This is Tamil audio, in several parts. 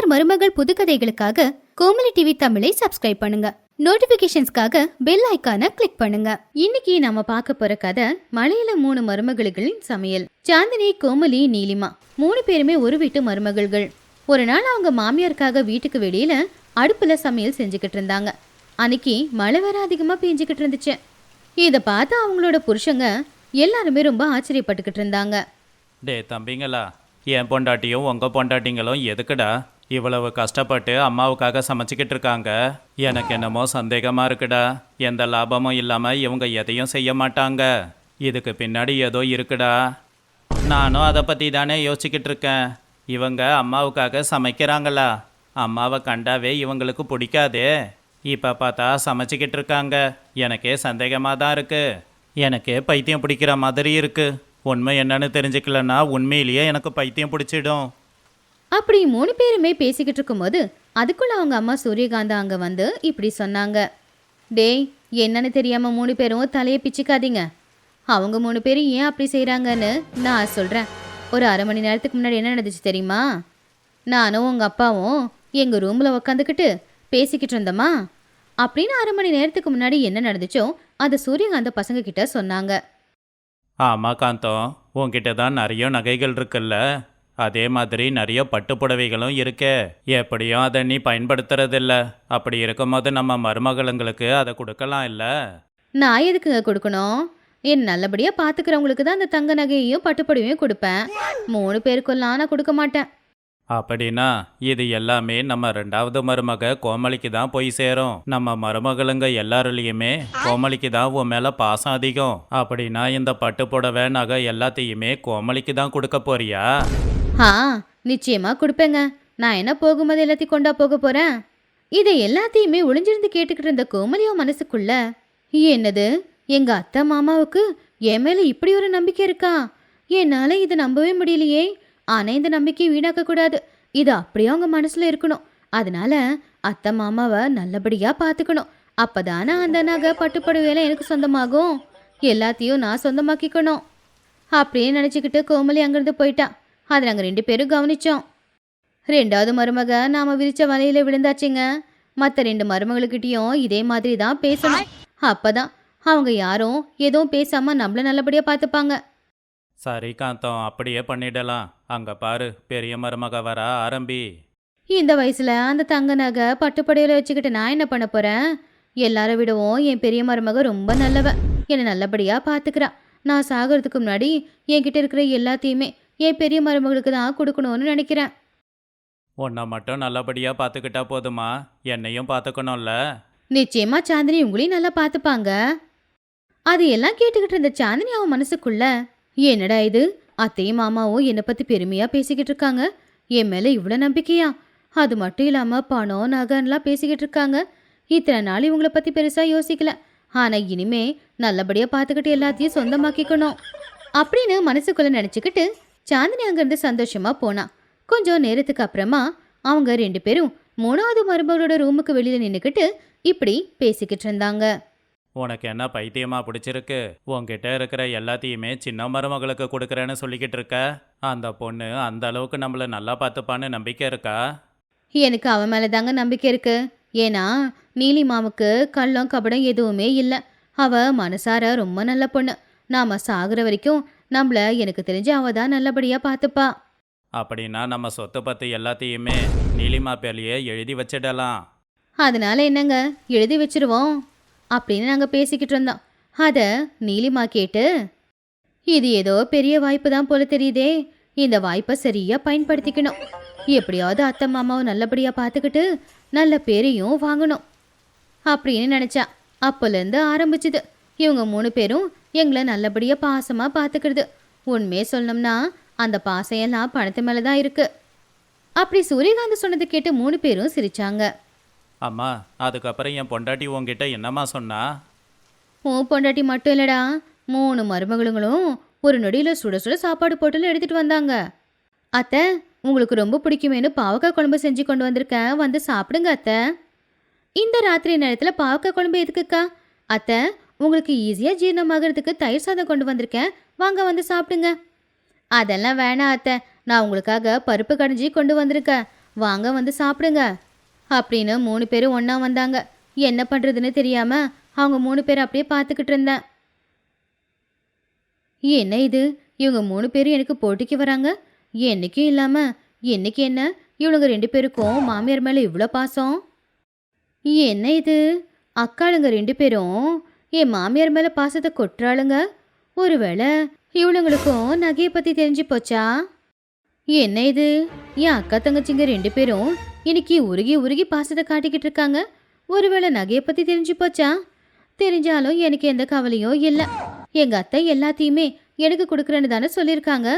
மாமியார் மருமகள் புதுக்கதைகளுக்காக கோமலி டிவி தமிழை சப்ஸ்கிரைப் பண்ணுங்க. நோட்டிபிகேஷன்ஸ்க்காக பெல் ஐக்கான கிளிக் பண்ணுங்க. இன்னைக்கு நாம பார்க்க போற கதை மலையில மூணு மருமகள்களின் சமையல். சாந்தினி கோமலி நீலிமா மூணு பேருமே ஒரு வீட்டு மருமகள்கள். ஒரு நாள் அவங்க மாமியாருக்காக வீட்டுக்கு வெளியில அடுப்புல சமையல் செஞ்சுக்கிட்டு இருந்தாங்க. அன்னைக்கு மழை வேற அதிகமா பெஞ்சுக்கிட்டு இருந்துச்சு. இதை பார்த்து அவங்களோட புருஷங்க எல்லாருமே ரொம்ப ஆச்சரியப்பட்டுக்கிட்டு இருந்தாங்க. டே தம்பிங்களா என் பொண்டாட்டியும் உங்கள் பொண்டாட்டிங்களும் எதுக்குடா இவ்வளவு கஷ்டப்பட்டு அம்மாவுக்காக சமைச்சிக்கிட்டு இருக்காங்க. எனக்கு என்னமோ சந்தேகமாக இருக்குடா. எந்த லாபமும் இல்லாமல் இவங்க எதையும் செய்ய மாட்டாங்க. இதுக்கு பின்னாடி ஏதோ இருக்குடா. நானும் அதை பற்றி தானே யோசிச்சுக்கிட்டு இருக்கேன். இவங்க அம்மாவுக்காக சமைக்கிறாங்களா? அம்மாவை கண்டாவே இவங்களுக்கு பிடிக்காதே. இப்போ பார்த்தா சமைச்சிக்கிட்டு இருக்காங்க. எனக்கே சந்தேகமாக தான் இருக்குது எனக்கே பைத்தியம் பிடிக்கிற மாதிரி இருக்குது உண்மை என்னன்னு தெரிஞ்சுக்கலன்னா உண்மையிலேயே எனக்கு பைத்தியம் பிடிச்சிடும். அப்படி மூணு பேருமே பேசிக்கிட்டு இருக்கும்போது அதுக்குள்ள அவங்க அம்மா சூரியகாந்தா அங்க வந்து இப்படி சொன்னாங்க. டேய் என்னன்னு தெரியாம மூணு பேரும் தலையை பிச்சுக்காதீங்க. அவங்க மூணு பேரும் ஏன் அப்படி செய்கிறாங்கன்னு நான் சொல்கிறேன் ஒரு அரை மணி நேரத்துக்கு முன்னாடி என்ன நடந்துச்சு தெரியுமா? நானும் உங்கள் அப்பாவும் எங்கள் ரூமில் உக்காந்துக்கிட்டு பேசிக்கிட்டு இருந்தோமா? அப்படின்னு அரை மணி நேரத்துக்கு முன்னாடி என்ன நடந்துச்சோ அதை சூரியகாந்த பசங்க கிட்ட சொன்னாங்க. ஆமாம் காந்தம். உன்கிட்ட தான் நிறைய நகைகள் இருக்குல்ல. அதே மாதிரி நிறைய பட்டு புடவைகளும் இருக்கே. எப்படியும் அதை நீ பயன்படுத்துறதில்ல. அப்படி இருக்கும்போது நம்ம மருமகளுங்களுக்கு அதை கொடுக்கலாம் இல்லை? நான் எதுக்குங்க கொடுக்கணும்? என் நல்லபடியாக பார்த்துக்கிறவங்களுக்கு தான் அந்த தங்க நகையையும் பட்டுப்படிவையும் கொடுப்பேன். மூணு பேருக்கெல்லாம் நான் கொடுக்க மாட்டேன். அப்படின்னா இது எல்லாமே நம்ம ரெண்டாவது மருமக கோமலிக்கு தான் போய் சேரும். நம்ம மருமகளுங்க எல்லாருலேயுமே கோமலிக்கு தான் உன் மேல பாசம் அதிகம். அப்படின்னா இந்த பட்டு புடவை நகை எல்லாத்தையுமே கோமலிக்கு தான் கொடுக்க போறியா? ஆ நிச்சயமாக கொடுப்பேங்க. நான் என்ன போகும்போது எல்லாத்தையும் கொண்டா போக போகிறேன் இதை எல்லாத்தையுமே ஒளிஞ்சிருந்து கேட்டுக்கிட்டு இருந்த கோமலியோ மனசுக்குள்ள என்னது எங்கள் அத்தை மாமாவுக்கு என் மேலே இப்படி ஒரு நம்பிக்கை இருக்கா? என்னால் இதை நம்பவே முடியலையே. ஆனால் இந்த நம்பிக்கையை வீணாக்கக்கூடாது இது அப்படியே அவங்க மனசில் இருக்கணும். அதனால அத்தை மாமாவை நல்லபடியாக பார்த்துக்கணும் அப்பதானே அந்த நகை பட்டுப்புடவையெல்லாம் எனக்கு சொந்தமாகும். எல்லாத்தையும் நான் சொந்தமாக்கிக்கணும். அப்படியே நினச்சிக்கிட்டு கோமலி அங்கேருந்து போயிட்டா. அதை நாங்கள் ரெண்டு பேரும் கவனிச்சோம். ரெண்டாவது மருமக நாம விரிச்ச வலையில விழுந்தாச்சுங்க. மற்ற ரெண்டு மருமகளுக்கிட்டையும் இதே மாதிரி தான் பேசணும். அப்பதான் அவங்க யாரும் எதுவும் பேசாம நம்மள நல்லபடியா பார்த்துப்பாங்க. சரி காந்தம் அப்படியே பண்ணிடலாம். அங்க பாரு பெரிய மருமக வர ஆரம்பி. இந்த வயசுல அந்த தங்க நகை பட்டுப்படையில வச்சுக்கிட்டு நான் என்ன பண்ண போறேன்? எல்லாரை விடவும் என் பெரிய மருமக ரொம்ப நல்லவ. என்னை நல்லபடியா பார்த்துக்கிறா. நான் சாகிறதுக்கு முன்னாடி என்கிட்ட இருக்கிற எல்லாத்தையுமே என் பெரிய மருமகளுக்கு தான் கொடுக்கணும்னு நினைக்கிறேன். உன்னை மட்டும் நல்லபடியா பார்த்துக்கிட்டா போதுமா? என்னையும் பார்த்துக்கணும்ல. நிச்சயமா சாந்தினி உங்களையும் நல்லா பார்த்துப்பாங்க. அது எல்லாம் கேட்டுக்கிட்டு இருந்த சாந்தினி அவன் மனசுக்குள்ள என்னடா இது? அத்தையும் மாமாவும் என்னை பத்தி பெருமையா பேசிக்கிட்டு இருக்காங்க. என் மேல இவ்வளோ நம்பிக்கையா? அது மட்டும் இல்லாம பணம் நகைன்னுலாம் பேசிக்கிட்டு இருக்காங்க. இத்தனை நாள் இவங்கள பத்தி பெருசா யோசிக்கல. ஆனா இனிமே நல்லபடியா பார்த்துக்கிட்டு எல்லாத்தையும் சொந்தமாக்கிக்கணும். அப்படின்னு மனசுக்குள்ள நினைச்சுக்கிட்டு சாந்தினி அங்கிருந்து சந்தோஷமா போனா. கொஞ்சம் நேரத்துக்கு அப்புறமா அவங்க ரெண்டு பேரும் மூணாவது மருமகளோட ரூமுக்கு வெளியில நின்னுக்கிட்டு இப்படி பேசிக்கிட்டு இருந்தாங்க. உனக்கு என்ன பைத்தியமா பிடிச்சிருக்கு? உன்கிட்ட இருக்கிற எல்லாத்தையுமே சின்ன மருமகளுக்கு கொடுக்குறேன்னு சொல்லிக்கிட்டு இருக்க? அந்த பொண்ணு அந்த அளவுக்கு நம்மள நல்லா பார்த்துப்பான்னு நம்பிக்கை இருக்கா? எனக்கு அவன் மேல தாங்க நம்பிக்கை இருக்கு. ஏன்னா நீலிமாவுக்கு கள்ளம் கபடம் எதுவுமே இல்லை. அவ மனசார ரொம்ப நல்ல பொண்ணு. நாம சாகுற வரைக்கும் நம்மள எனக்கு தெரிஞ்சு அவ தான் நல்லபடியா பார்த்துப்பா அப்படின்னா நம்ம சொத்து பத்து எல்லாத்தையுமே நீலிமா பேர்லயே எழுதி வச்சிடலாம். அதனால என்னங்க? எழுதி வச்சிருவோம். அப்படின்னு நாங்கள் பேசிக்கிட்டு இருந்தோம். அதை நீலிமா கேட்டு இது ஏதோ பெரிய வாய்ப்பு தான் போல தெரியுதே. இந்த வாய்ப்பை சரியா பயன்படுத்திக்கணும். எப்படியாவது அத்தை மாமாவை நல்லபடியாக பார்த்துக்கிட்டு நல்ல பேரையும் வாங்கணும். அப்படின்னு நினச்சா. அப்போலேருந்து ஆரம்பிச்சுது. இவங்க மூணு பேரும் எங்களை நல்லபடியாக பாசமாக பார்த்துக்கிறது உண்மையே சொல்லணும்னா அந்த பாசம் எல்லாம் பணத்து மேலே தான் இருக்கு. அப்படி சூரியகாந்த் சொன்னதை கேட்டு மூணு பேரும் சிரிச்சாங்க. அம்மா அதுக்கப்புறம் என் பொண்டாட்டி உன்கிட்ட என்னம்மா சொன்னா? உன் பொண்டாட்டி மட்டும் இல்லடா மூணு மருமகளுங்களும் ஒரு நொடியில் சுட சுட சாப்பாடு போட்டுல எடுத்துட்டு வந்தாங்க. அத்தை உங்களுக்கு ரொம்ப பிடிக்குமேனு பாவக்காய் குழம்பு செஞ்சு கொண்டு வந்திருக்கேன் வந்து சாப்பிடுங்க அத்தை. இந்த ராத்திரி நேரத்தில் பாவக்காய் குழம்பு எதுக்குக்கா? அத்தை உங்களுக்கு ஈஸியாக ஜீரணமாகறதுக்கு தயிர் சாதம் கொண்டு வந்திருக்கேன். வாங்க வந்து சாப்பிடுங்க. அதெல்லாம் வேணாம் அத்தை. நான் உங்களுக்காக பருப்பு கடைஞ்சி கொண்டு வந்திருக்கேன். வாங்க வந்து சாப்பிடுங்க. அப்படின்னு மூணு பேரும் ஒன்றா வந்தாங்க. என்ன பண்ணுறதுன்னு தெரியாமல் அவங்க மூணு பேர் அப்படியே பார்த்துக்கிட்டு இருந்தேன். என்ன இது? இவங்க மூணு பேரும் எனக்கு போட்டிக்கு வராங்க? என்னைக்கும் இல்லாமல் என்னைக்கு என்ன? இவனுங்க ரெண்டு பேருக்கும் மாமியார் மேலே இவ்வளோ பாசம்? என்ன இது? அக்காளுங்க ரெண்டு பேரும் என் மாமியார் மேலே பாசத்தை கொட்டுறாளுங்க. ஒருவேளை இவளுங்களுக்கும் நகையை பற்றி தெரிஞ்சு போச்சா? என்ன இது? என் அக்கா தங்கச்சிங்க ரெண்டு பேரும் இன்னைக்கு உருகி உருகி பாசத்தை காட்டிக்கிட்டு இருக்காங்க. ஒருவேளை நகையை பற்றி தெரிஞ்சு போச்சா? தெரிஞ்சாலும் எனக்கு எந்த கவலையும் இல்லை. எங்கள் அத்தை எல்லாத்தையுமே எனக்கு கொடுக்குறேன்னு தானே சொல்லியிருக்காங்க.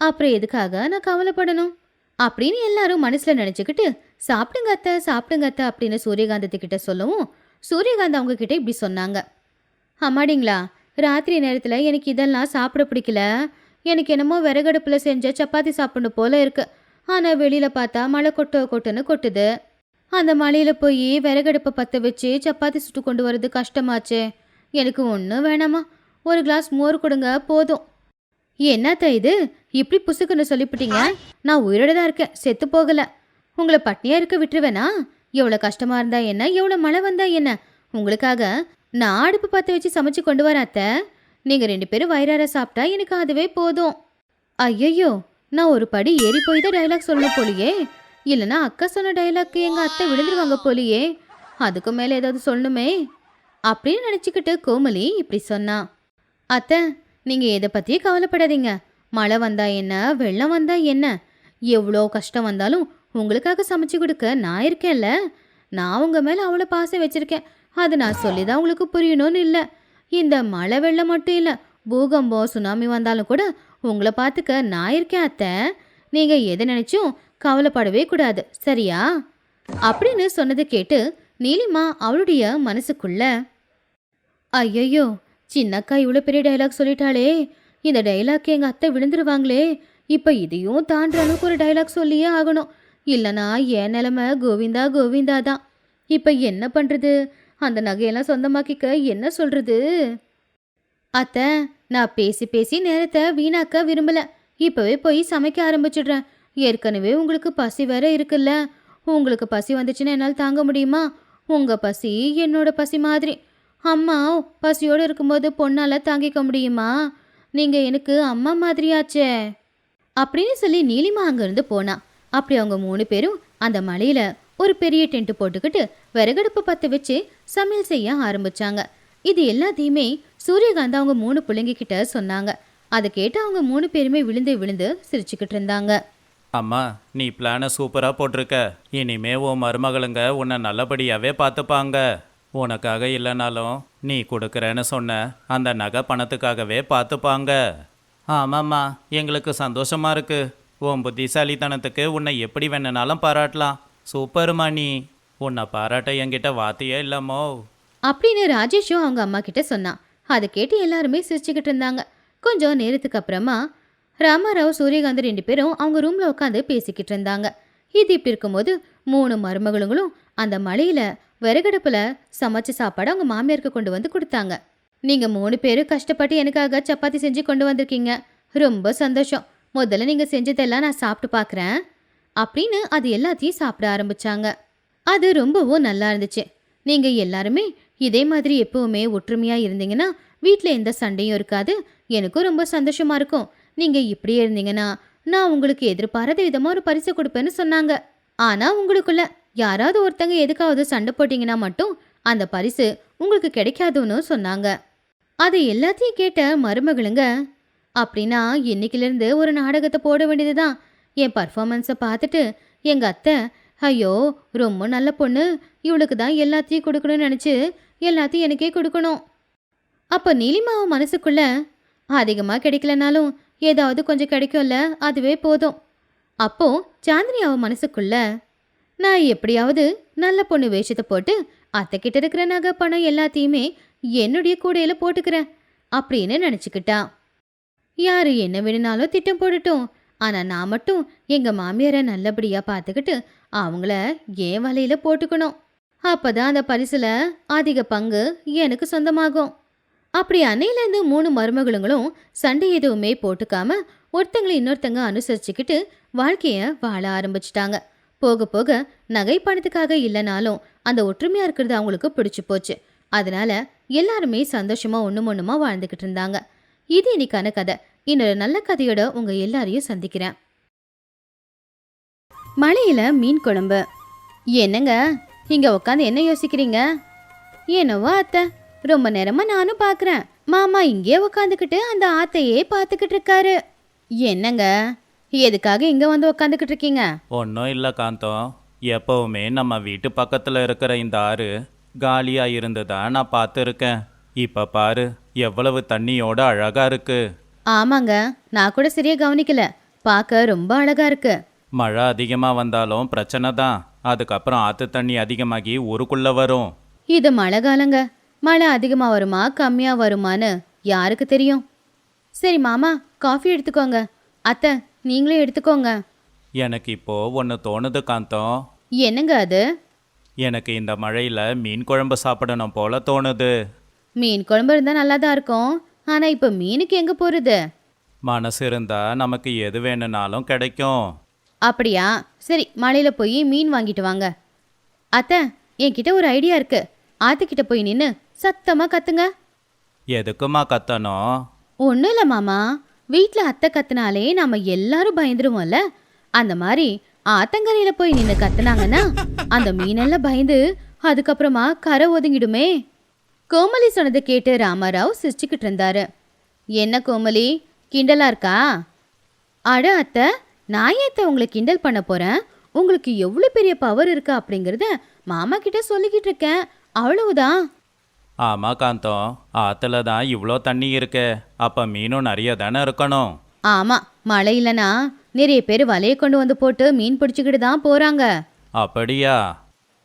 அப்புறம் எதுக்காக நான் கவலைப்படணும்? அப்படின்னு எல்லாரும் மனசில் நினச்சிக்கிட்டு சாப்பிடுங்க அத்தை சாப்பிடுங்க அத்தை அப்படின்னு சூரியகாந்தத்துக்கிட்ட சொல்லவும் சூரியகாந்த் அவங்க கிட்ட இப்படி சொன்னாங்க. அம்மாடிங்களா ராத்திரி நேரத்தில் எனக்கு இதெல்லாம் சாப்பிட பிடிக்கல. எனக்கு என்னமோ விறகடுப்பில் செஞ்ச சப்பாத்தி சாப்பிடணும் போல இருக்கு. ஆனால் வெளியில் பார்த்தா மழை கொட்டு கொட்டுன்னு கொட்டுது. அந்த மழையில் போய் விறகடுப்பை பற்ற வச்சு சப்பாத்தி சுட்டு கொண்டு வர்றது கஷ்டமாச்சே. எனக்கு ஒன்றும் வேணாமா? ஒரு கிளாஸ் மோர் கொடுங்க போதும். என்னத்த இது? இப்படி புசுக்குன்னு சொல்லிவிட்டீங்க நான் உயிரோட தான் இருக்கேன் செத்து போகலை. உங்களை பட்னியாக இருக்க விட்டுருவேனா? எவ்வளோ கஷ்டமாக இருந்தால் என்ன? எவ்வளோ மழை வந்தால் என்ன? உங்களுக்காக நான் அடுப்பு பற்ற வச்சு சமைச்சு கொண்டு வரேன் அத்தை. நீங்கள் ரெண்டு பேரும் வயிறார சாப்பிட்டா எனக்கு அதுவே போதும். ஐயையோ நான் ஒரு படி ஏறி போய் தான் டைலாக் சொல்லணும் போலியே. இல்லைன்னா அக்கா சொன்ன டைலாக்கு எங்கள் அத்தை விழுந்துருவாங்க போலியே. அதுக்கு மேலே ஏதாவது சொல்லணுமே. அப்படின்னு நினச்சிக்கிட்டு கோமலி இப்படி சொன்னா. அத்தை நீங்கள் எதை பற்றியும் கவலைப்படாதீங்க. மழை வந்தா என்ன வெள்ளம் வந்தா என்ன? எவ்வளோ கஷ்டம் வந்தாலும் உங்களுக்காக சமைச்சு கொடுக்க நான் இருக்கேன்ல. நான் உங்கள் மேலே அவ்வளோ பாசம் வச்சுருக்கேன். அது நான் சொல்லி தான் உங்களுக்கு புரியணும்னு இல்லை. இந்த மழை வெள்ளம் மட்டும் இல்லை பூகம்பம் சுனாமி வந்தாலும் கூட உங்களை பார்த்துக்க நான் இருக்கேன் அத்தை. நீங்கள் எதை நினச்சும் கவலைப்படவே கூடாது சரியா? அப்படின்னு சொன்னதை கேட்டு நீலிமா அவளுடைய மனசுக்குள்ள ஐயையோ சின்னக்கா இவ்வளோ பெரிய டைலாக் சொல்லிட்டாளே. இந்த டைலாக் எங்கள் அத்தை விழுந்துருவாங்களே. இப்போ இதையும் தாண்டுற அளவுக்கு ஒரு டைலாக் சொல்லியே ஆகணும். இல்லைனா என் நிலமை கோவிந்தா கோவிந்தா தான் இப்போ என்ன பண்ணுறது அந்த நகையெல்லாம் சொந்தமாக்கிக்க என்ன சொல்கிறது அத்தை நான் பேசி பேசி நேரத்தை வீணாக்க விரும்பல. இப்போவே போய் சமைக்க ஆரம்பிச்சிடுறேன். ஏற்கனவே உங்களுக்கு பசி வேற இருக்குல்ல. உங்களுக்கு பசி வந்துச்சுன்னா என்னால் தாங்க முடியுமா? உங்கள் பசி என்னோட பசி மாதிரி. அம்மா பசியோடு இருக்கும்போது பொண்ணால் தாங்கிக்க முடியுமா? நீங்கள் எனக்கு அம்மா மாதிரியாச்சே. அப்படின்னு சொல்லி நீலிமா அங்கேருந்து போனா. அப்படி அவங்க மூணு பேரும் அந்த மலையில ஒரு பெரிய டென்ட் போட்டுக்கிட்டு விறகடுப்பு பற்ற வச்சு சமையல் செய்ய ஆரம்பிச்சாங்க. இது எல்லாத்தையுமே சூரியகாந்த் அவங்க மூணு பிள்ளைங்க கிட்ட சொன்னாங்க. அதை கேட்டு அவங்க மூணு பேருமே விழுந்து விழுந்து சிரிச்சுக்கிட்டு இருந்தாங்க. அம்மா நீ பிளானை சூப்பராக போட்டிருக்க. இனிமே உன் மருமகளுங்க உன்னை நல்லபடியாகவே பார்த்துப்பாங்க. உனக்காக இல்லைனாலும் நீ கொடுக்குறேன்னு சொன்ன அந்த நகை பணத்துக்காகவே பார்த்துப்பாங்க. ஆமாம்மா எங்களுக்கு சந்தோஷமா இருக்கு. உன் புத்திசாலித்தனத்துக்கு உன்னை எப்படி வேணுனாலும் பாராட்டலாம். சூப்பர் நீ உன்னை பாராட்ட என்கிட்ட வார்த்தையே இல்லமோ அப்படின்னு ராஜேஷும் அவங்க அம்மா கிட்ட சொன்னான் அதை கேட்டு எல்லாருமே சிரிச்சுக்கிட்டு இருந்தாங்க. கொஞ்சம் நேரத்துக்கு அப்புறமா ராமராவ் சூரியகாந்த் ரெண்டு பேரும் அவங்க ரூமில் உட்காந்து பேசிக்கிட்டு இருந்தாங்க. இது இப்படி இருக்கும்போது மூணு மருமகளுங்களும் அந்த மலையில் விறகடுப்பில் சமைச்ச சாப்பாடு அவங்க மாமியாருக்கு கொண்டு வந்து கொடுத்தாங்க. நீங்கள் மூணு பேரும் கஷ்டப்பட்டு எனக்காக சப்பாத்தி செஞ்சு கொண்டு வந்திருக்கீங்க. ரொம்ப சந்தோஷம். முதல்ல நீங்கள் செஞ்சதெல்லாம் நான் சாப்பிட்டு பார்க்குறேன் அப்படின்னு அது எல்லாத்தையும் சாப்பிட ஆரம்பிச்சாங்க. அது ரொம்பவும் நல்லா இருந்துச்சு. நீங்க எல்லாருமே இதே மாதிரி எப்பவுமே ஒற்றுமையா இருந்தீங்கன்னா வீட்டில் எந்த சண்டையும் இருக்காது. எனக்கும் ரொம்ப சந்தோஷமா இருக்கும். நீங்க இப்படியே இருந்தீங்கன்னா நான் உங்களுக்கு எதிர்பாராத விதமா ஒரு பரிசு கொடுப்பேன்னு சொன்னாங்க. ஆனா உங்களுக்குள்ள யாராவது ஒருத்தங்க எதுக்காவது சண்டை போட்டீங்கன்னா மட்டும் அந்த பரிசு உங்களுக்கு கிடைக்காதுன்னு சொன்னாங்க. அது எல்லாத்தையும் கேட்ட மருமகளுங்க அப்படின்னா இன்னைக்கிலிருந்து ஒரு நாடகத்தை போட வேண்டியதுதான். என் பர்ஃபாமன்ஸை பார்த்துட்டு எங்கள் அத்தை ஐயோ ரொம்ப நல்ல பொண்ணு. இவளுக்கு தான் எல்லாத்தையும் கொடுக்கணும்னு நினச்சி எல்லாத்தையும் எனக்கே கொடுக்கணும். அப்போ நீலிமாவும் மனசுக்குள்ள அதிகமாக கிடைக்கலனாலும் ஏதாவது கொஞ்சம் கிடைக்கும்ல அதுவே போதும். அப்போது சாந்தினி அவன் மனசுக்குள்ள நான் எப்படியாவது நல்ல பொண்ணு வேஷத்தை போட்டு அத்தை கிட்ட இருக்கிற நகை பணம் எல்லாத்தையுமே என்னுடைய கூடையில் போட்டுக்கிறேன் அப்படின்னு நினச்சிக்கிட்டா. யார் என்ன வேணுனாலும் திட்டம் போடட்டும். ஆனா நான் மட்டும் எங்க மாமியாரை நல்லபடியா பார்த்துக்கிட்டு அவங்கள ஏன் வலையில போட்டுக்கணும். அப்பதான் அந்த பரிசுல அதிக பங்கு எனக்கு சொந்தமாகும். அப்படி அன்னையிலேருந்து மூணு மருமகளுங்களும் சண்டை எதுவுமே போட்டுக்காம ஒருத்தங்களை இன்னொருத்தங்க அனுசரிச்சுக்கிட்டு வாழ்க்கைய வாழ ஆரம்பிச்சிட்டாங்க. போக போக நகை பணத்துக்காக இல்லைனாலும் அந்த ஒற்றுமையா இருக்கிறது அவங்களுக்கு பிடிச்சி போச்சு. அதனால எல்லாருமே சந்தோஷமா ஒண்ணும் ஒன்றுமா வாழ்ந்துகிட்டு இருந்தாங்க. இது இன்னைக்கான கதை. இன்னொரு நல்ல கதையோட உங்க எல்லாரையும் சந்திக்கிறேன். மலையில மீன் குழம்பு. என்னங்க? இங்க உட்காந்து என்ன யோசிக்கிறீங்க? என்னவோ அத்தை ரொம்ப நேரமா நானும் பாக்குறேன். மாமா இங்கே உட்காந்துக்கிட்டு அந்த ஆத்தையே பார்த்துக்கிட்டு இருக்காரு. என்னங்க? எதுக்காக இங்க வந்து உட்காந்துக்கிட்டு இருக்கீங்க? ஒன்றும் இல்லை காந்தம் எப்போவுமே நம்ம வீட்டு பக்கத்தில் இருக்கிற இந்த ஆறு காலியாக இருந்ததா நான் பார்த்துருக்கேன் இப்போ பாரு எவ்வளவு தண்ணியோட அழகாக இருக்கு. ஆமாங்க நான் கூட சரியா கவனிக்கல. பார்க்க ரொம்ப அழகா இருக்கு. மழை அதிகமாக வந்தாலும் பிரச்சனை தான். அதுக்கப்புறம் ஆற்று தண்ணி அதிகமாகி ஊருக்குள்ளே வரும். இது மழை காலங்க. மழை அதிகமா வருமா கம்மியா வருமான்னு யாருக்கு தெரியும்? சரி மாமா காஃபி எடுத்துக்கோங்க. அத்தை நீங்களும் எடுத்துக்கோங்க. எனக்கு இப்போ ஒன்று தோணுது காந்தம். என்னங்க அது? எனக்கு இந்த மழையில் மீன் குழம்பு சாப்பிடணும் போல தோணுது. மீன் குழம்பு இருந்தா நல்லா தான் இருக்கும். ஆனா இப்ப மீனுக்கு எங்க போறது? மனசு இருந்தால் நமக்கு எது வேணும்னாலும் கிடைக்கும். அப்படியா? சரி மலையில போய் மீன் வாங்கிட்டு வாங்க. அத்தை என்கிட்ட ஒரு ஐடியா இருக்கு. ஆத்துக்கிட்ட போய் நின்னு சத்தமா கத்துங்க. எதுக்குமா கத்தணும்? ஒன்றும் இல்லை மாமா. வீட்டில் அத்தை கத்துனாலே நாம எல்லாரும் பயந்துருவோம்ல. அந்த மாதிரி ஆத்தங்கரையில போய் நின்று கத்துனாங்கன்னா அந்த மீனெல்லாம் பயந்து அதுக்கப்புறமா கரை ஒதுங்கிடுமே. கோமலி சொன்னதை கேட்டு ராமாராவ் சிரிச்சுக்கிட்டு இருந்தாரு என்ன கோமலி? கிண்டலா இருக்கா? அட அத்தை நான் ஏத்த உங்களை கிண்டல் பண்ண போறேன்? உங்களுக்கு எவ்வளோ பெரிய பவர் இருக்கு அப்படிங்கறத மாமா கிட்ட சொல்லிக்கிட்டு இருக்கேன். அவ்வளவுதான். ஆமாம் காந்தம் ஆற்றுல தான் இவ்வளோ தண்ணி இருக்கே. அப்போ மீனும் நிறைய தானே இருக்கணும்? ஆமா மழை இல்லைன்னா நிறைய பேர் வலையை கொண்டு வந்து போட்டு மீன் பிடிச்சிக்கிட்டு தான் போறாங்க. அப்படியா?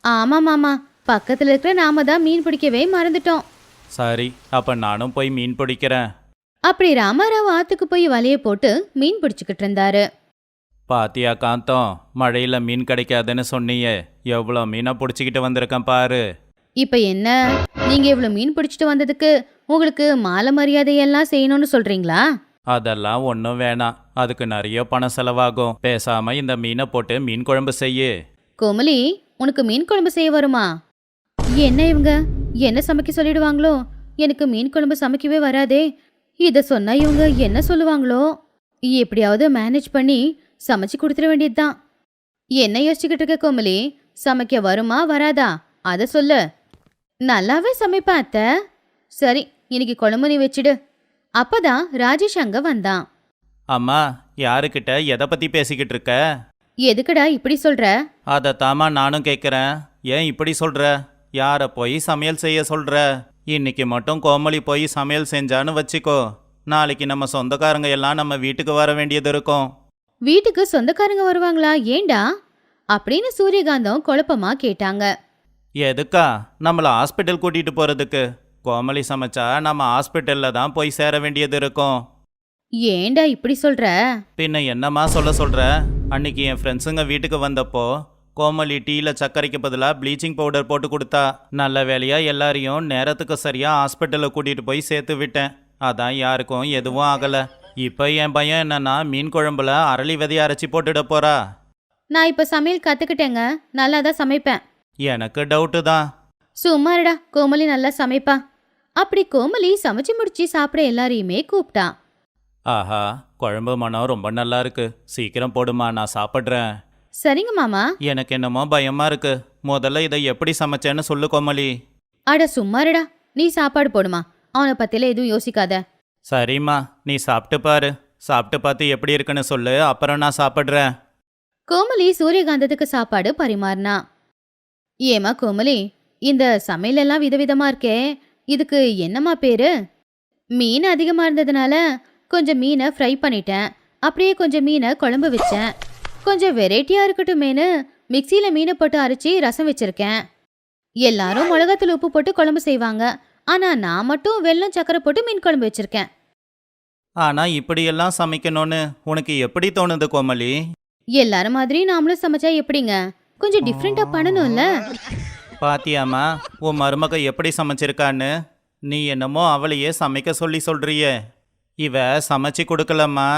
ஆமா மாமா பக்கத்துல இருக்கிற நாம தான் மீன் பிடிக்கவே மறந்துட்டோம். சரி அப்போ நானும் போய் மீன் பிடிக்கிறேன். அப்படி ராமாராவ் ஆத்துக்கு போய் வலையை போட்டு மீன் பிடிச்சிக்கிட்டு இருந்தாரு. பாத்தியா காந்தம் மழையில் மீன் கிடைக்காதுன்னு சொன்னியே எவ்வளோ மீனை பிடிச்சிக்கிட்டு வந்திருக்கேன் பாரு. இப்ப என்ன? நீங்க இவ்வளவு மீன் பிடிச்சிட்டு வந்ததுக்கு உங்களுக்கு மாலை மரியாதையெல்லாம் செய்யணும்னு சொல்றீங்களா? அதெல்லாம் ஒன்றும் வேணாம். அதுக்கு நிறைய பணம் செலவாகும். பேசாம இந்த மீனை போட்டு மீன் குழம்பு செய்யு. கோமலி உனக்கு மீன் குழம்பு செய்ய வருமா? என்ன இவங்க? என்ன சமைக்க சொல்லிடுவாங்களோ? எனக்கு மீன் குழம்பு சமைக்கவே வராதே. இத சொன்னா இவங்க என்ன சொல்லுவாங்களோ? எப்படியாவது மேனேஜ் பண்ணி சமைச்சு கொடுத்துட வேண்டியதுதான். என்ன யோசிச்சுக்கிட்டு இருக்க கோமலி சமைக்க வருமா வராதா? அத சொல்லு. நல்லாவே சமைப்பேன் அத்தை. சரி இன்னைக்கு குழம்பு நீ வச்சிடு. அப்பதான் ராஜேஷ் அங்க வந்தான். அம்மா யாருக்கிட்ட எதை பற்றி பேசிக்கிட்டு இருக்க? எதுக்குடா இப்படி சொல்ற? அதைத்தாம்மா நானும் கேட்குறேன் ஏன் இப்படி சொல்கிற யாரை போய் சமையல் செய்ய சொல்கிற இன்னைக்கு மட்டும் கோமலி போய் சமையல் செஞ்சான்னு வச்சுக்கோ. நாளைக்கு நம்ம சொந்தக்காரங்க எல்லாம் நம்ம வீட்டுக்கு வர வேண்டியது இருக்கும். வீட்டுக்கு சொந்தக்காரங்க வருவாங்களா? ஏண்டா? அப்படின்னு சூரியகாந்தம் குழப்பமா கேட்டாங்க. எதுக்கா? நம்மளை ஹாஸ்பிட்டல் கூட்டிகிட்டு போகிறதுக்கு கோமலி சமைச்சா நம்ம ஹாஸ்பிட்டலில் தான் போய் சேர வேண்டியது இருக்கும். ஏண்டா இப்படி சொல்ற? பின்ன என்னம்மா சொல்ல சொல்கிற அன்னைக்கு என் ஃப்ரெண்ட்ஸுங்க வீட்டுக்கு வந்தப்போ கோமலி டீயில் சர்க்கரைக்கு பதிலாக ப்ளீச்சிங் பவுடர் போட்டு கொடுத்தா. நல்ல வேலையாக எல்லாரையும் நேரத்துக்கு சரியாக ஹாஸ்பிட்டலில் கூட்டிகிட்டு போய் சேர்த்து விட்டேன். அதான் யாருக்கும் எதுவும் ஆகலை. இப்போ என் பையன் என்னன்னா மீன் குழம்புல அரளி விதைய அரைச்சி போட்டுட போறா. நான் இப்ப சமையல் கத்துக்கிட்டேங்க. நல்லா தான் சமைப்பேன். எனக்கு டவுட்டு தான். சும்மாருடா கோமலி நல்லா சமைப்பா. அப்படி கோமலி சமைச்சு முடிச்சு சாப்பிட எல்லாரையுமே கூப்பிட்டா. ஆஹா குழம்பு மனம் ரொம்ப நல்லா இருக்கு. சீக்கிரம் போடுமா நான் சாப்பிட்றேன். சரிங்க மாமா. எனக்கு என்னமோ பயமா இருக்கு. முதல்ல இதை எப்படி சமைச்சேன்னு சொல்லு கோமலி அட சும்மாருடா நீ சாப்பாடு போடுமா. அவனை பத்தில எதுவும் யோசிக்காத. சரிம்மா நீ சாப்பிட்டு பாரு. சாப்பிட்டு பார்த்து எப்படி இருக்குன்னு சொல்லு அப்புறம் நான் சாப்பிட்றேன். கோமலி சூரியகாந்தத்துக்கு சாப்பாடு பரிமாறினா. ஏமா கோமலி இந்த சமையல் எல்லாம் விதவிதமா இருக்கே. இதுக்கு என்னம்மா பேரு? மீன் அதிகமா இருந்ததுனால கொஞ்சம் மீனை ஃப்ரை பண்ணிட்டேன். அப்படியே கொஞ்சம் மீனை குழம்பு வச்சேன். கொஞ்சம் வெரைட்டியா இருக்கட்டுமேனு மிக்சியில மீனை போட்டு அரைச்சி ரசம் வச்சிருக்கேன். எல்லாரும் மிளகாத்தூள் உப்பு போட்டு குழம்பு செய்வாங்க. ஆனா நான் மட்டும் வெல்லம் சக்கரை போட்டு மீன் குழம்பு வச்சிருக்கேன். ஆனா இப்படியெல்லாம் சமைக்கணும்னு உனக்கு எப்படி தோணுது கோமலி எல்லாரும் மாதிரி நாமளும் சமைச்சா எப்படிங்க? கொஞ்சம் டிஃப்ரெண்டா பண்ணணும்ல? பாத்தியாம்மா உன் மருமக எப்படி சமைச்சிருக்கான்னு நீ என்னமோ அவளையே சமைக்க சொல்லி சொல்றியே. இவ சமைச்சு கொடுக்கலம்மா.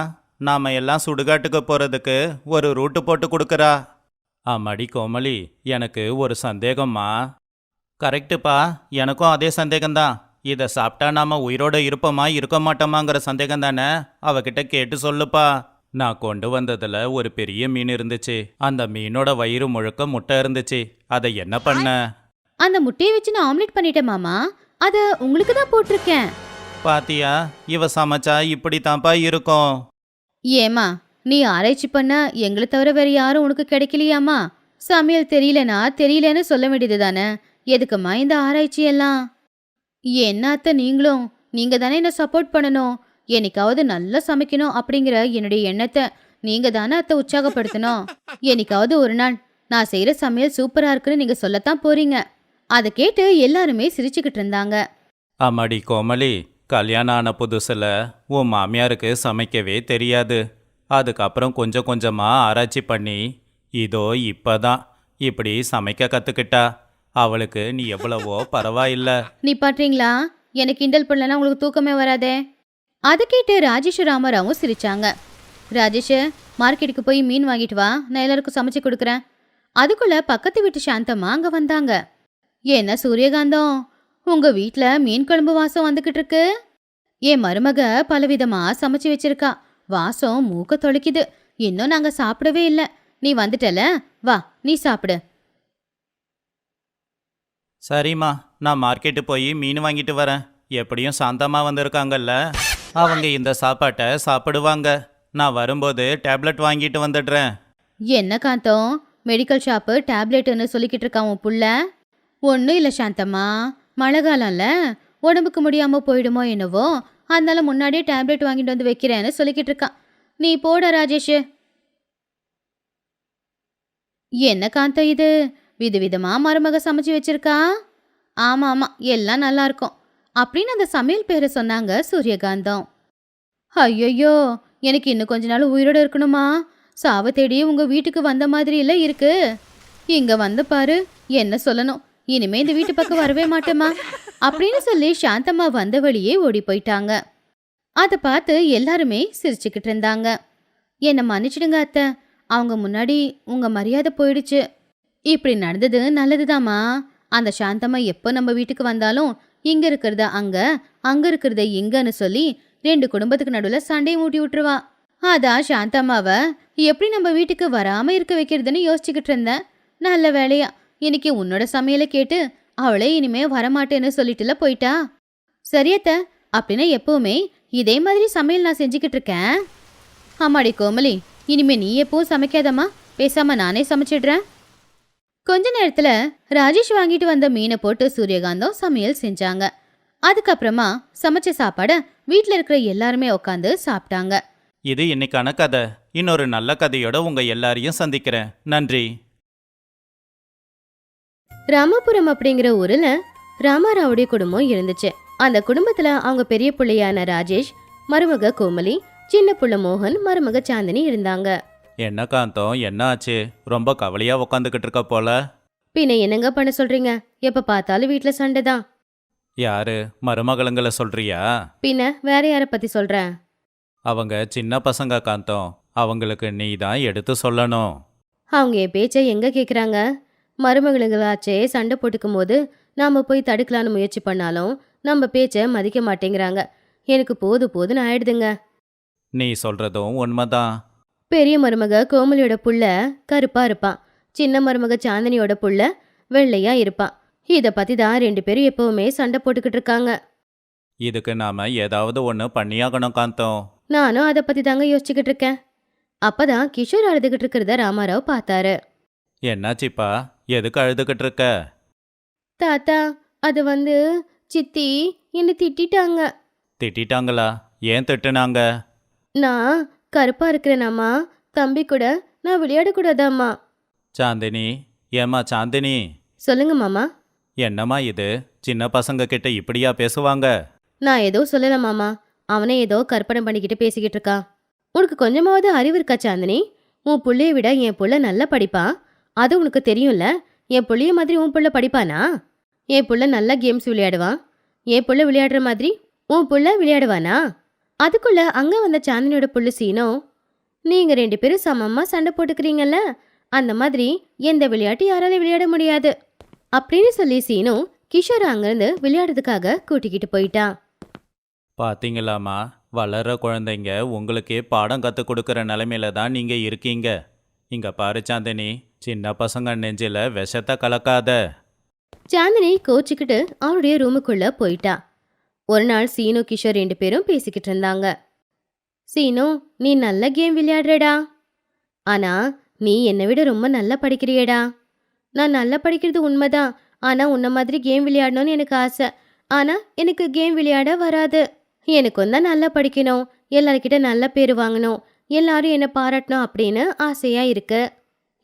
நாம எல்லாம் சுடுகாட்டுக்கு போறதுக்கு ஒரு ரூட்டு போட்டு கொடுக்கறா. ஆமாடி கோமலி எனக்கு ஒரு சந்தேகம்மா. கரெக்டுப்பா எனக்கும் அதே சந்தேகம்தான். இதை சாப்பிட்டா நாம உயிரோட இருப்போமா இருக்க மாட்டோமாங்கிற சந்தேகம் தானே? அவகிட்ட கேட்டு சொல்லுப்பா. நான் கொண்டு வந்ததுல ஒரு பெரிய மீன் இருந்துச்சு. அந்த மீனோட வயிறு முழுக்க முட்டை இருந்துச்சு. அதை என்ன பண்ண? அந்த முட்டையை வச்சு நான் ஆம்லெட் பண்ணிட்டேன் மாமா. அத உங்களுக்கு தான் போட்டிருக்கேன். பாத்தியா இவ சமைச்சா இப்படி தான்ப்பா இருக்கும். ஏமா நீ ஆராய்ச்சி பண்ண எங்களை தவிர வேற யாரும் உனக்கு கிடைக்கலையாமா சமையல் தெரியலனா தெரியலன்னு சொல்ல வேண்டியது தானே எதுக்குமா இந்த ஆராய்ச்சி எல்லாம் என்னத்த அத்தை நீங்களும்? நீங்க தானே என்ன சப்போர்ட் பண்ணணும்? என்னைக்காவது நல்லா சமைக்கணும் அப்படிங்கிற என்னுடைய எண்ணத்தை நீங்க தானே அத்தை உற்சாகப்படுத்தணும்? என்னைக்காவது ஒரு நாள் நான் செய்யற சமையல் சூப்பரா இருக்குன்னு நீங்க சொல்லத்தான் போறீங்க. அதை கேட்டு எல்லாருமே சிரிச்சுக்கிட்டு இருந்தாங்க. ஆமாடி கோமலி கல்யாணம் ஆன புதுசில் உன் மாமியாருக்கு சமைக்கவே தெரியாது. அதுக்கப்புறம் கொஞ்சம் கொஞ்சமாக ஆராய்ச்சி பண்ணி இதோ இப்பதான் இப்படி சமைக்க கற்றுக்கிட்டா அவளுக்கு நீ எவ்வளவோ பரவாயில்ல. நீ பாட்டுறீங்களா எனக்கு கிண்டல் பண்ணலன்னா உங்களுக்கு தூக்கமே வராதே. அதை கேட்டு ராஜேஷ் ராமராவும் சிரிச்சாங்க. ராஜேஷ் மார்க்கெட்டுக்கு போய் மீன் வாங்கிட்டு வா நான் எல்லாருக்கும் சமைச்சு கொடுக்குறேன். அதுக்குள்ள பக்கத்து வீட்டு சாந்தம்மா அங்க வந்தாங்க. என்ன சூரியகாந்தம்? உங்க வீட்ல மீன் குழம்பு வாசம் வந்துகிட்டு இருக்கு? என் மருமக பலவிதமா சமைச்சு வச்சிருக்கா. வாசம் மூக்க தொலைக்குது. இன்னும் நாங்க சாப்பிடவே இல்லை. நீ வந்துட்டல? வா நீ சாப்பிடு. சரிம்மா நான் மார்க்கெட்டு போய் மீன் வாங்கிட்டு வரேன். எப்படியும் சாந்தம்மா வந்திருக்காங்கல்ல. அவங்க இந்த சாப்பாட்டை சாப்பிடுவாங்க. நான் வரும்போது டேப்லெட் வாங்கிட்டு வந்துடுறேன். என்ன காந்தம்? மெடிக்கல் ஷாப்பு டேப்லெட்டுன்னு சொல்லிக்கிட்டு இருக்கான் உன் புள்ள? ஒன்றும் இல்லை சாந்தம்மா. மழை காலம்ல உடம்புக்கு முடியாமல் போயிடுமோ என்னவோ அதனால முன்னாடியே டேப்லெட் வாங்கிட்டு வந்து வைக்கிறேன்னு சொல்லிக்கிட்டு இருக்கான் நீ போட ராஜேஷ். என்ன காந்தம் இது? விதவிதமாக மருமக சமைச்சு வச்சிருக்கா? ஆமாம் ஆமாம் எல்லாம் நல்லா இருக்கும். அப்படின்னு அந்த சமையல் பேரை சொன்னாங்க சூரியகாந்தம். ஐயோயோ எனக்கு இன்னும் கொஞ்ச நாள் உயிரோடு இருக்கணுமா? சாவ தேடி உங்கள் வீட்டுக்கு வந்த மாதிரி இருக்குது இருக்கு வந்து பாரு என்ன சொல்லணும். இனிமே இந்த வீட்டு பக்கம் வரவே மாட்டேமா அப்படின்னு சொல்லி சாந்தம்மா வந்த வழியே ஓடி போயிட்டாங்க. அதை பார்த்து எல்லாருமே சிரிச்சுக்கிட்டு இருந்தாங்க. என்னை மன்னிச்சிடுங்க அத்தை அவங்க முன்னாடி உங்கள் மரியாதை போயிடுச்சு. இப்படி நடந்தது நல்லதுதாம்மா. அந்த சாந்தம்மா எப்போ நம்ம வீட்டுக்கு வந்தாலும் இங்கே இருக்கிறத அங்கே அங்கே இருக்கிறத இங்கன்னு சொல்லி ரெண்டு குடும்பத்துக்கு நடுவில் சண்டையை மூட்டி விட்டுருவா. அதான் சாந்தம்மாவை எப்படி நம்ம வீட்டுக்கு வராமல் இருக்க வைக்கிறதுன்னு யோசிச்சுக்கிட்டு இருந்தேன். நல்ல வேலையா இன்னைக்கு உன்னோட சமையலை கேட்டு அவளே இனிமே வரமாட்டேன்னு சொல்லிட்டுல போயிட்டா. சரியத்த அப்படின்னா எப்பவுமே இதே மாதிரி சமையல் நான் செஞ்சுக்கிட்டு இருக்கேன். ஆமாடி கோமலி இனிமே நீ எப்பவும் சமைக்காதம்மா பேசாம நானே சமைச்சிடுறேன். கொஞ்ச நேரத்துல ராஜேஷ் வாங்கிட்டு வந்த மீனை போட்டு சூரியகாந்தம் சமையல் செஞ்சாங்க. அதுக்கப்புறமா சமைச்ச சாப்பாடை வீட்டில் இருக்கிற எல்லாருமே உட்காந்து சாப்பிட்டாங்க. இது இன்னைக்கான கதை. இன்னொரு நல்ல கதையோட உங்க எல்லாரையும் சந்திக்கிறேன். நன்றி. ராமபுரம் அப்படிங்கிற ஊர்ல ராமாராவுடைய குடும்பம் இருந்துச்சு. அந்த குடும்பத்துல அவங்க பெரிய பிள்ளையான ராஜேஷ் மருமக கோமலி சின்ன புள்ள மோகன் மருமக சாந்தினி இருந்தாங்க. என்ன காந்தம்? என்ன ஆச்சு? ரொம்ப கவலையா உக்காந்துக்கிட்டு இருக்க போல. பின்ன என்னங்க பண்ண சொல்றீங்க? எப்ப பார்த்தாலும் வீட்ல சண்டை தான் யாரு? மருமகளுங்களை சொல்றியா? பின்ன வேற யார பத்தி சொல்றேன் அவங்க சின்ன பசங்க காந்தம். அவங்களுக்கு நீ தான் எடுத்து சொல்லணும். அவங்க என் பேச்சை எங்க கேக்குறாங்க? மருமகளுங்களாச்சே சண்டை போட்டுக்கும் போது நாம போய் தடுக்கலான்னு முயற்சி பண்ணாலும் நம்ம பேச்சை மதிக்க மாட்டேங்கிறாங்க. எனக்கு போது போதுன்னு ஆயிடுதுங்க. நீ சொல்றதும் உண்மைதான். பெரிய மருமக கோமலியோட புள்ள கருப்பா இருப்பான். சின்ன மருமக சாந்தினியோட புள்ள வெள்ளையா இருப்பான். இத பத்தி தான் ரெண்டு பேரும் எப்பவுமே சண்டை போட்டுக்கிட்டு இருக்காங்க. இதுக்கு நாம ஏதாவது ஒன்று பண்ணியாகணும் காந்தம். நானும் அதை பத்தி தாங்க யோசிச்சுக்கிட்டு இருக்கேன். அப்பதான் கிஷோர் அழுதுகிட்டு இருக்கிறத ராமாராவ் பார்த்தாரு. என்னாச்சிப்பா? எதுக்கு அழுதுகிட்டு இருக்க? தாத்தா அது வந்து சித்தி என்னை திட்டிட்டாங்க. திட்டிட்டாங்களா? ஏன் திட்டுனாங்க? நான் கருப்பா இருக்கிறேனாம்மா. தம்பி கூட நான் விளையாடக்கூடாதாம்மா. சாந்தினி ஏம்மா சாந்தினி? சொல்லுங்க மாமா. என்னம்மா இது? சின்ன பசங்க கிட்ட இப்படியா பேசுவாங்க? நான் ஏதோ சொல்லல மாமா. அவனே ஏதோ கற்பனை பண்ணிக்கிட்டு பேசிக்கிட்டு இருக்கான் உனக்கு கொஞ்சமாவது அறிவு இருக்கா சாந்தினி? உன் புள்ளைய விட என் புள்ள நல்லா படிப்பான் அது உனக்கு தெரியும்ல? என் புள்ளைய மாதிரி உன் புள்ள படிப்பானா? என் புள்ள நல்லா கேம்ஸ் விளையாடுவான் என் புள்ள விளையாடுற மாதிரி உன் புள்ள விளையாடுவானா? அதுக்குள்ள அங்கே வந்த சாந்தினியோட புள்ள சீனோ நீங்கள் ரெண்டு பேரும் சமமாக சண்டை போட்டுக்கிறீங்கல்ல? அந்த மாதிரி எந்த விளையாட்டு யாராலையும் விளையாட முடியாது. அப்படின்னு சொல்லி சீனோ கிஷோர் அங்கிருந்து விளையாடுறதுக்காக கூட்டிக்கிட்டு போயிட்டான் பார்த்தீங்களாமா வளர்ற குழந்தைங்க உங்களுக்கே பாடம் கற்றுக் கொடுக்குற நிலைமையில தான் நீங்கள் இருக்கீங்க. இங்கே பாரு சாந்தினி சின்ன பசங்க நெஞ்சில விஷத்தை கலக்காத. சாந்தினி கோச்சிக்கிட்டு அவனுடைய ரூமுக்குள்ள போயிட்டா. ஒரு நாள் சீனு கிஷோர் ரெண்டு பேரும் பேசிக்கிட்டு இருந்தாங்க. சீனு நீ நல்ல கேம் விளையாடுறடா. ஆனா நீ என்னை விட ரொம்ப நல்லா படிக்கிறியடா. நான் நல்லா படிக்கிறது உண்மைதான். ஆனா உன்ன மாதிரி கேம் விளையாடணும்னு எனக்கு ஆசை. ஆனா எனக்கு கேம் விளையாட வராது. எனக்கும் தான் நல்லா படிக்கணும். எல்லார்கிட்ட நல்ல பேர் வாங்கணும். எல்லாரும் என்னை பாராட்டணும் அப்படின்னு ஆசையா இருக்கு.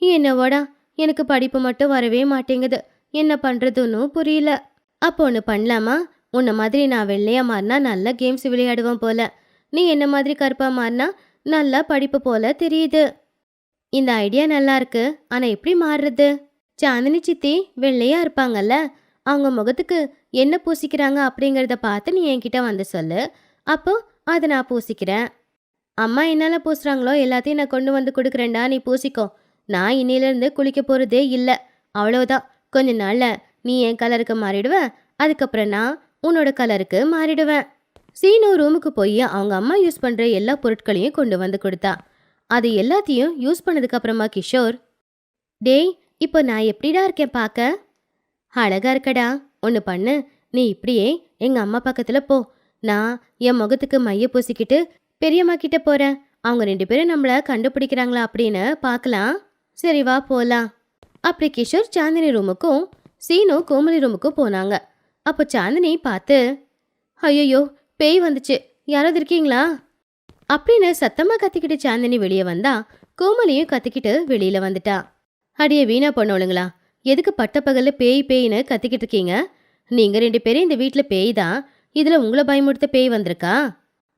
என்னவோடா எனக்கு படிப்பு மட்டும் வரவே மாட்டேங்குது. என்ன பண்ணுறதுன்னு புரியல. அப்போ ஒன்று பண்ணலாமா? உன்னை மாதிரி நான் வெள்ளையா மாறினா நல்லா கேம்ஸ் விளையாடுவேன் போல. நீ என்ன மாதிரி கருப்பா மாறினா நல்லா படிப்பு போல தெரியுது. இந்த ஐடியா நல்லா இருக்கு. ஆனா எப்படி மாறுறது? சாந்தினி சித்தி வெள்ளையா இருப்பாங்கல்ல. அவங்க முகத்துக்கு என்ன பூசிக்கிறாங்க அப்படிங்கிறத பார்த்து நீ என்கிட்ட வந்து சொல்லு. அப்போ அதை நான் பூசிக்கிறேன். அம்மா என்னால் பூசுறாங்களோ எல்லாத்தையும் நான் கொண்டு வந்து கொடுக்குறேன்டா. நீ பூசிக்கோ. நான் இன்னிலேருந்து குளிக்க போறதே இல்லை. அவ்வளோதான் கொஞ்ச நாளில் நீ என் கலருக்கு மாறிடுவ. அதுக்கப்புறம் நான் உன்னோட கலருக்கு மாறிடுவேன். சீனு ரூமுக்கு போய் அவங்க அம்மா யூஸ் பண்ணுற எல்லா பொருட்களையும் கொண்டு வந்து கொடுத்தா. அது எல்லாத்தையும் யூஸ் பண்ணதுக்கப்புறமா கிஷோர் டேய் இப்போ நான் எப்படிடா இருக்கேன் பார்க்க அழகா இருக்கடா. ஒன்று பண்ணு. நீ இப்படியே எங்க அம்மா பக்கத்துல போ. நான் என் முகத்துக்கு மைய பூசிக்கிட்டு பெரியம்மா கிட்ட போறேன். அவங்க ரெண்டு பேரும் நம்மள கண்டுபிடிக்கிறாங்களா அப்படின்னு பார்க்கலாம் சரி வா போகலாம் அப்படி கிஷோர் சாந்தினி ரூமுக்கும் சீனு கோமலி ரூமுக்கும் போனாங்க. அப்போ சாந்தினி பார்த்து ஐயோ பேய் வந்துச்சு. யாராவது இருக்கீங்களா? அப்படின்னு சத்தமா கத்திக்கிட்டு சாந்தினி வெளியே வந்தா கோமலியும் கத்திக்கிட்டு வெளியில வந்துட்டா. அடியே வீணா பண்ணவளுங்களா எதுக்கு பட்டப்பகல்ல பேய் பேயின்னு கத்திக்கிட்டு இருக்கீங்க? நீங்க ரெண்டு பேரும் இந்த வீட்ல பேய் தான். இதுல உங்களை பயமுடுத்த பேய் வந்திருக்கா?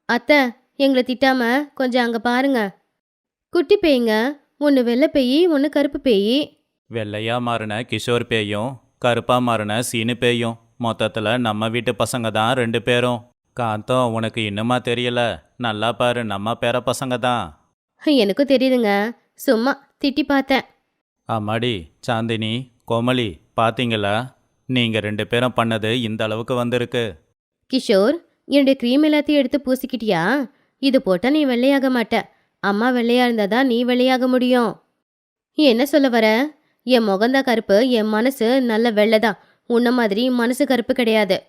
அத்தை எங்களை திட்டாம கொஞ்சம் அங்க பாருங்க. குட்டி பேய்ங்க? ஒன்று வெள்ளை பேய் ஒன்று கருப்பு பேய். வெள்ளையா மாறின கிஷோர் பேயும் கருப்பா மாறின சீனு பேயும். மொத்தத்தில் நம்ம வீட்டு பசங்க தான் ரெண்டு பேரும். காந்தம் உனக்கு இன்னுமா தெரியல? நல்லா பாரு நம்ம பேர பசங்க தான். எனக்கும் தெரியுதுங்க. சும்மா திட்டி பார்த்தேன். அம்மாடி சாந்தினி கோமலி பாத்தீங்களா? நீங்கள் ரெண்டு பேரும் பண்ணது இந்த அளவுக்கு வந்திருக்கு. கிஷோர் என்னுடைய க்ரீம் எல்லாத்தையும் எடுத்து பூசிக்கிட்டியா? இது போட்டா நீ வெள்ளையாக மாட்ட அம்மா வெள்ளையா இருந்தாதான் நீ வெள்ளையாக முடியும். என்ன சொல்ல வர? என் முகந்த கருப்பு என் மனசு நல்ல வெள்ளைதான் உன்ன மாதிரி மனசு கருப்பு கிடையாது.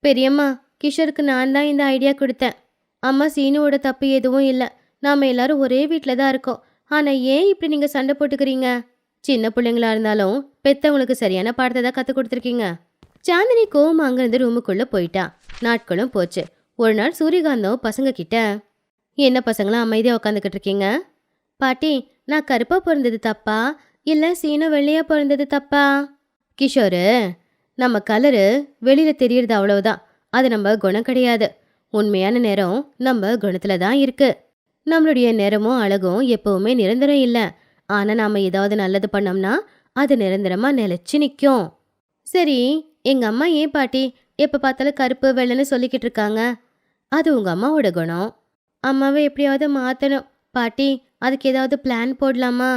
பெரியம்மா கிஷோருக்கு நான் தான் இந்த ஐடியா கொடுத்தேன். அம்மா சீனுவோட தப்பு எதுவும் இல்லை. நாம எல்லாரும் ஒரே வீட்டில் தான் இருக்கோம். ஆனால் ஏன் இப்படி நீங்கள் சண்டை போட்டுக்கிறீங்க? சின்ன பிள்ளைங்களா இருந்தாலும் பெத்தவங்களுக்கு சரியான பாடத்தை தான் கற்றுக் கொடுத்துருக்கீங்க. சாந்தினி கோவம் அங்கிருந்து ரூமுக்குள்ளே போயிட்டா. நாட்களும் போச்சு. ஒரு நாள் சூரியகாந்தம் பசங்க கிட்ட என்ன பசங்களாம் அமைதியா உட்காந்துக்கிட்டு இருக்கீங்க? பாட்டி நான் கருப்பா பிறந்தது தப்பா? இல்ல சீனம் வெள்ளையா பிறந்தது தப்பா? கிஷோரு நம்ம கலரு வெளியில் தெரியறது அவ்வளவுதான். அது நம்ம குணம் கிடையாது. உண்மையான நேரம் நம்ம குணத்துல தான் இருக்கு. நம்மளுடைய நிறமும் அழகும் எப்பவுமே நிரந்தரம் இல்லை. ஆனா நாம ஏதாவது நல்லது பண்ணோம்னா அது நிரந்தரமா நிலச்சி நிற்கும் சரி எங்க அம்மா ஏன் பாட்டி? எப்ப பார்த்தாலும் கருப்பு வெள்ளைன்னு சொல்லிக்கிட்டு இருக்காங்க. அது உங்க அம்மாவோட குணம். அம்மாவை எப்படியாவது மாற்றணும் பாட்டி அதுக்கு ஏதாவது பிளான் போடலாமா?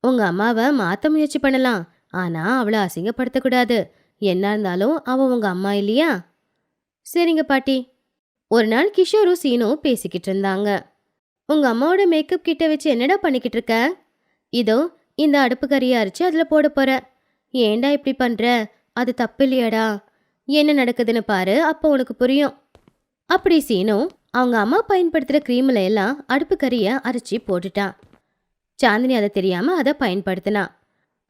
உங்க அம்மாவை மாற்ற முயற்சி பண்ணலாம். ஆனா அவளை அசிங்கப்படுத்தக்கூடாது. என்ன இருந்தாலும் அவ உங்க அம்மா இல்லையா? சரிங்க பாட்டி. ஒரு நாள் கிஷோரும் சீனும் பேசிக்கிட்டு இருந்தாங்க. உங்க அம்மாவோட மேக்கப் கிட்ட வச்சு என்னடா பண்ணிக்கிட்டு இருக்க? இதோ இந்த அடுப்பு கறியை அரிச்சு அதுல போட போற. ஏன்டா இப்படி பண்ற? அது தப்பு இல்லையாடா. என்ன நடக்குதுன்னு பாரு அப்போ உனக்கு புரியும். அப்படி சீனும் அவங்க அம்மா பயன்படுத்துகிற க்ரீமில் எல்லாம் அடுப்பு கறியை அரைச்சி போட்டுட்டான் சாந்தினி அதை தெரியாம அதை பயன்படுத்தினா.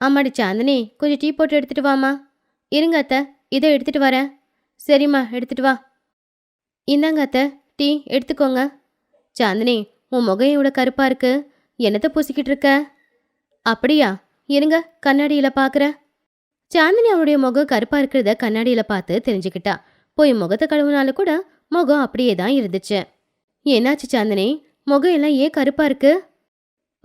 அம்மாடி சாந்தினி கொஞ்சம் டீ போட்டு எடுத்துட்டு வாமா இருங்க அத்தை இதை எடுத்துட்டு வரேன். சரிம்மா எடுத்துட்டு வா. இந்தாங்க அத்தை டீ எடுத்துக்கோங்க. சாந்தினி உன் முகம் இவ்வளோ கருப்பா இருக்கு. என்னத்தை பூசிக்கிட்டு இருக்க? அப்படியா? இருங்க கண்ணாடியில பார்க்குறேன் சாந்தினி அவனுடைய முகம் கருப்பா இருக்கிறத கண்ணாடியில பார்த்து தெரிஞ்சுக்கிட்டா. போய் முகத்தை கழுவுனாலும் கூட முகம் அப்படியே தான் இருந்துச்சு. என்னாச்சு சாந்தினி? முகம் எல்லாம் ஏன் கருப்பா இருக்கு?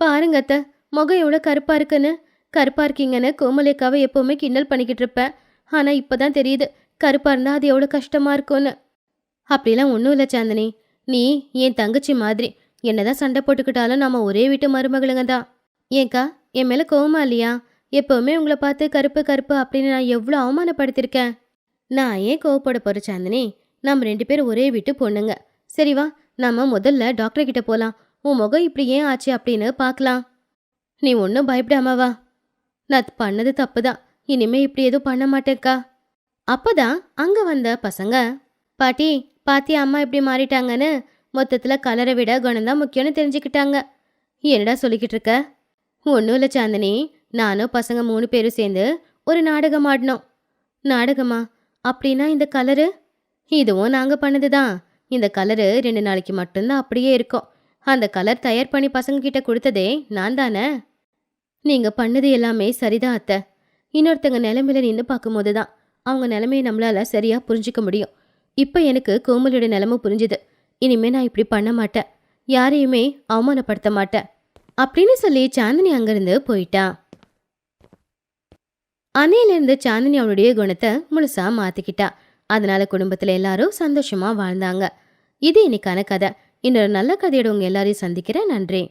பாருங்க அத்தை முகம் எவ்வளோ கருப்பா இருக்குன்னு. கருப்பா இருக்கீங்கன்னு கோமலேக்காவை எப்பவுமே கிண்டல் பண்ணிக்கிட்டு இருப்பேன் ஆனா இப்பதான் தெரியுது கருப்பா இருந்தால் அது எவ்வளோ கஷ்டமா இருக்கும்னு. அப்படிலாம் ஒன்றும் இல்லை சாந்தினி. நீ என் தங்கச்சி மாதிரி என்னதான் சண்டை போட்டுக்கிட்டாலும் நம்ம ஒரே வீட்டு மருமகளுங்க தான். ஏன்க்கா என் மேல கோவமா இல்லையா? எப்போவுமே உங்களை பார்த்து கருப்பு கருப்பு அப்படின்னு நான் எவ்வளோ அவமானப்படுத்திருக்கேன் நான் ஏன் கோவப்பட போகிற சாந்தினி? நம்ம ரெண்டு பேரும் ஒரே வீட்டு பொண்ணுங்க. சரி வா நாம முதல்ல டாக்டர் கிட்ட போலாம். உன் முகம் இப்படி ஏன் ஆச்சு அப்படின்னு பார்க்கலாம். நீ ஒன்றும் பயப்படாம வா. நான் பண்ணது தப்பு தான் இனிமே இப்படி எதுவும் பண்ண மாட்டேக்கா அப்போதான் அங்க வந்த பசங்க பாட்டி பாத்தி அம்மா இப்படி மாறிட்டாங்கன்னு மொத்தத்துல கலரை விட குணம்தான் முக்கியம்னு தெரிஞ்சுக்கிட்டாங்க. என்னடா சொல்லிக்கிட்டு இருக்க? ஒன்றும் இல்லை சாந்தினி. நானும் பசங்க மூணு பேரும் சேர்ந்து ஒரு நாடகம் ஆடினோம். நாடகமா? அப்படின்னா இந்த கலரு இதுவும் நாங்கள் பண்ணது தான் இந்த கலரு ரெண்டு நாளைக்கு மட்டும்தான் அப்படியே இருக்கும். அந்த கலர் தயார் பண்ணி பசங்க கிட்ட கொடுத்ததே நான் தானே? நீங்கள் பண்ணது எல்லாமே சரிதான் அத்தை. இன்னொருத்தங்க நிலைமையில நின்று பார்க்கும்போது தான் அவங்க நிலைமையை நம்மளால சரியா புரிஞ்சுக்க முடியும். இப்போ எனக்கு கோமலியோட நிலைமை புரிஞ்சுது. இனிமே நான் இப்படி பண்ண மாட்டேன். யாரையுமே அவமானப்படுத்த மாட்டேன். அப்படின்னு சொல்லி சாந்தினி அங்கிருந்து போயிட்டா. அன்னையிலிருந்து சாந்தினி அவளுடைய குணத்தை முழுசா மாற்றிக்கிட்டா அதனால குடும்பத்துல எல்லாரும் சந்தோஷமா வாழ்ந்தாங்க. இது இன்னைக்கான கதை. இன்னொரு நல்ல கதையோட உங்க எல்லாரையும் சந்திக்கிறேன். நன்றி.